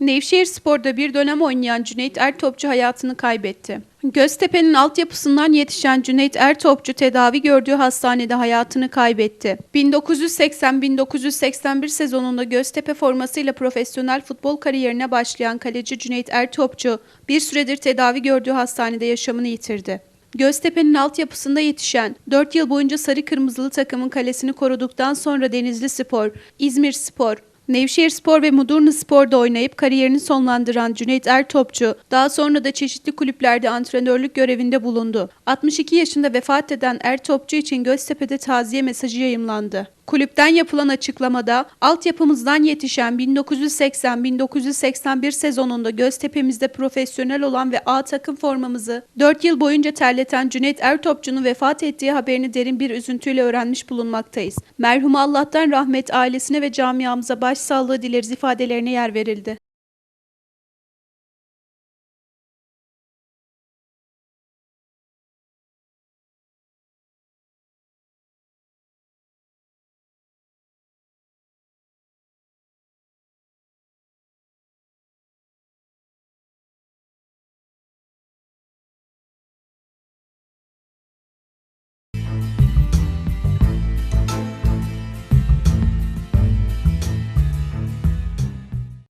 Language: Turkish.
Nevşehir Spor'da bir dönem oynayan Cüneyt Ertopçu hayatını kaybetti. Göztepe'nin altyapısından yetişen Cüneyt Ertopçu tedavi gördüğü hastanede hayatını kaybetti. 1980-1981 sezonunda Göztepe formasıyla profesyonel futbol kariyerine başlayan kaleci Cüneyt Ertopçu bir süredir tedavi gördüğü hastanede yaşamını yitirdi. Göztepe'nin altyapısında yetişen 4 yıl boyunca sarı kırmızılı takımın kalesini koruduktan sonra Denizli Spor, İzmir Spor, Nevşehir Spor ve Mudurnu Spor'da oynayıp kariyerini sonlandıran Cüneyt Ertopçu, daha sonra da çeşitli kulüplerde antrenörlük görevinde bulundu. 62 yaşında vefat eden Ertopçu için Göztepe'de taziye mesajı yayımlandı. Kulüpten yapılan açıklamada altyapımızdan yetişen 1980-1981 sezonunda Göztepe'mizde profesyonel olan ve A takım formamızı 4 yıl boyunca terleten Cüneyt Ertopçu'nun vefat ettiği haberini derin bir üzüntüyle öğrenmiş bulunmaktayız. Merhum Allah'tan rahmet ailesine ve camiamıza başsağlığı dileriz ifadelerine yer verildi.